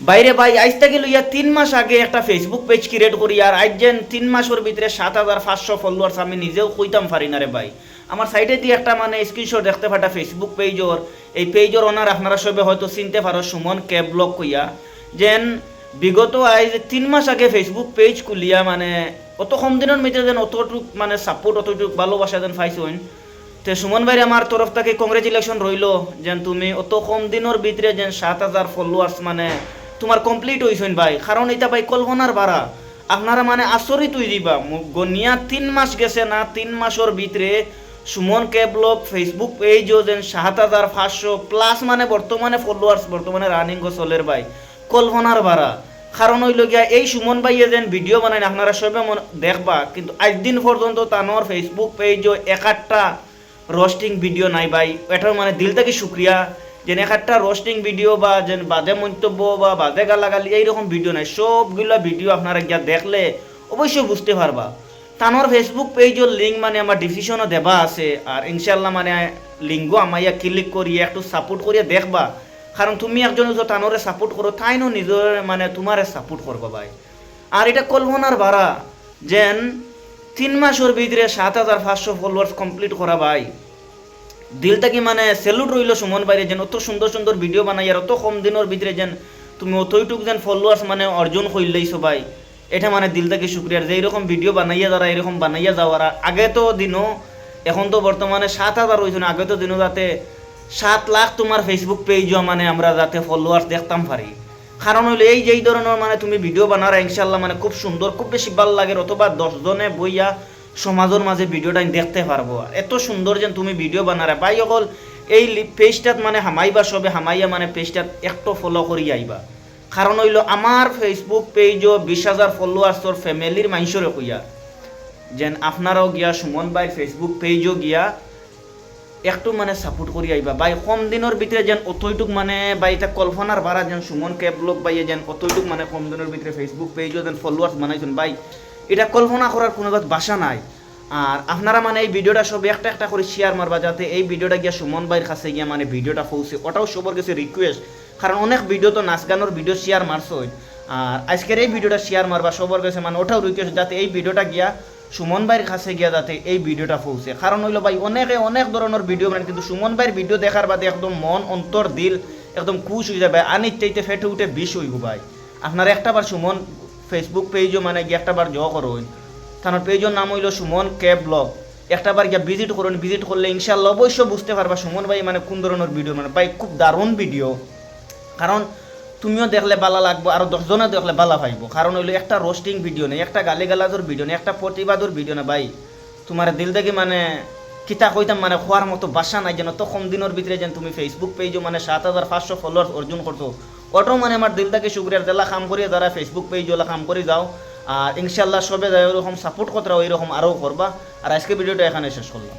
বাইরে ভাই, আজ থেকে লইয়া তিন মাস আগে একটা ফেসবুক পেজ ক্রিয়েট করি আর আজ যেন তিন মাসের ভিতরে সাত হাজার পাঁচশো ফলোয়ার্স আমি নিজেও কইতাম পারি না রে ভাই। আমার সাইডে দিয়ে একটা মানে স্ক্রিনশট দেখতে পাটা ফেসবুক পেজর এই পেজর ওনার আপনারা সবে হয়তো চিনতে পারো, সুমন ক্যাব ব্লগ কইয়া। যেন বিগত আজ তিন মাস আগে ফেসবুক পেজ খুলিয়া মানে অত কম দিনের ভিতরে যেন অতটুক মানে সাপোর্ট অতটুক ভালোবাসা যেন পাইছেন তে সুমন ভাই আমার তরফ থেকে কংগ্রেচুলেশন রইল, যেন তুমি অত কম দিনের ভিতরে যেন সাত হাজার ফলোয়ার্স মানে তোমার কমপ্লিট হইছেন ভাই। কারণ এটা ভাই কল্পনার বাড়া আপনারা মানে আচরিত হয়ে দিবা গনিয়া তিন মাস গেছে না, তিন মাসের ভিতরে সুমন ক্যাবলক ফেসবুক পেজও যেন সাত হাজার পাঁচশো প্লাস মানে বর্তমানে ফলোয়ার্স বর্তমানে রানিং চলের ভাই। কল্পনার বাড়া কারণ হইল গিয়া এই সুমন ভাইয়ে যেন ভিডিও বানাই আপনারা সবে দেখবা। কিন্তু আজ দিন পর্যন্ত তানোর ফেসবুক পেজও এক একটা রোস্টিং ভিডিও নাই ভাই। এটার মানে দিল থেকে শুক্রিয়া। যেন এক একটা রোস্টিং ভিডিও বা যেন বাজে মন্তব্য বা বাজে গালাগালি, এইরকম ভিডিও নাই। সবগুলো ভিডিও আপনারা গিয়া দেখলে অবশ্যই বুঝতে পারবা। তানোর ফেসবুক পেজের লিঙ্ক মানে আমার ডিসিশনও দেবা আছে আর ইনশাল্লাহ মানে লিঙ্কও আমাইয়া ক্লিক করিয়ে একটু সাপোর্ট করিয়ে দেখবা। কারণ তুমি একজন যদি তানোরে সাপোর্ট করো তাইনও নিজের মানে তোমারে সাপোর্ট করবা ভাই। আর এটা কল্পনার বাড়া যেন তিন মাসের ভিতরে সাত হাজার পাঁচশো ফলোয়ার্স কমপ্লিট করা ভাই। দিল থেকে মানে সেলুট রইল সুমন বাইরে যেন? অত সুন্দর সুন্দর ভিডিও বানাই আর অত কম দিনের ভিতরে যেন তুমি অতইটুক যেন ফলোয়ার্স মানে অর্জন করলেই সবাই এটা মানে দিল থেকে শুক্রিয়ার যে এরকম ভিডিও বানাইয়া যারা এরকম বানাইয়া যাওয়ার আগে তো দিনও এখন তো বর্তমানে সাত হাজার হয়েছে না আগে তো দিনও যাতে সাত লাখ তোমার ফেসবুক পেজও মানে আমরা যাতে ফলোয়ার্স দেখতাম পারি। কারণ হইল এই যেই ধরনের মানে তুমি ভিডিও বানার ইনশাল্লাহ মানে খুব সুন্দর খুব বেশি ভালো লাগে। অথবা দশজনে বইয়া সমাজের মাঝে ভিডিওটা দেখতে পারব। এত সুন্দর যেন তুমি ভিডিও বানারে। ভাই, অকল এই পেজটাত মানে হামাইবা সবে, হামাইয়া মানে পেজটাত একটু ফলো করি আইবা। কারণ হইল আমার ফেসবুক পেজও বিশ হাজার ফলোয়ার্সর ফ্যামিলির মানুষরে কইয়া। যেন আপনারাও গিয়া সুমন ভাই ফেসবুক পেজও গিয়া একটু মানে সাপোর্ট করি আইবা। ভাই, কম দিনের ভিতরে যেন অতইটুক মানে ভাই, এটা কল্পনার বাড়া যেন সুমন ক্যাব লোক ভাইয়ে যেন অতইটুক মানে কম দিনের ভিতরে ফেসবুক পেজও যেন ফলোয়ার্স বানাইছেন। ভাই এটা কল্পনা করার কোনো বাসা নাই। আর আপনারা মানে এই ভিডিওটা সব একটা একটা করে শেয়ার মারবা যাতে এই ভিডিওটা গিয়া সুমন ভাইয়ের কাছে গিয়া মানে ভিডিওটা পৌঁছে। ওটাও সবার কাছে রিকোয়েস্ট কারণ অনেক ভিডিও তো নাচ গানের ভিডিও শেয়ার মারছই। আর আজকের এই ভিডিওটা শেয়ার মারবা সবার কাছে মানে ওটাও রিকোয়েস্ট যাতে এই ভিডিওটা গিয়া সুমন ভাইয়ের কাছে গিয়া যাতে এই ভিডিওটা পৌঁছে। কারণ হইল ভাই, অনেকে অনেক ধরনের ভিডিও মানে কিন্তু সুমন ভাইয়ের ভিডিও দেখার বাদে একদম মন, অন্তর, দিল একদম খুশ হয়ে যাবে। আনির চাইতে ফেটে উঠে বিষ হইব ভাই। আপনার একটাবার সুমন ফেসবুক পেজও মানে গিয়ে একটাবার জ করুন। তার পেজের নাম হইল সুমন ক্যাব ব্লগ। একটাবার গিয়া ভিজিট করুন। ভিজিট করলে ইনশাল্লাহ অবশ্যই বুঝতে পারবা সুমন ভাই মানে কোন ধরনের ভিডিও মানে ভাই খুব দারুণ ভিডিও কারণ তুমিও দেখলে বালা লাগবো, আর দশজনে দেখলে বালা পাইব কারণ হইল একটা রোস্টিং ভিডিও নেই, একটা গালি গালাজর ভিডিও নেই, একটা প্রতিবাদর ভিডিও না ভাই। তোমার দিল থেকে মানে কিতা কইতাম মানে খোয়ার মতো বাসা নাই যেন, তো কম দিনের ভিতরে যেন তুমি ফেসবুক পেজও মানে সাত হাজার পাঁচশো ফলোয়ার্স অর্জন করছ। ওটো মানে আমার দিল থেকে শুক্রিয়ার জেলা কাম করি যারা ফেসবুক পেজ ওলা কাম করে যাও। আর ইনশাল্লাহ সবে যায় ওরকম সাপোর্ট করতে ওইরকম আরও করবা আর আজকে ভিডিওটা এখানে শেষ করলাম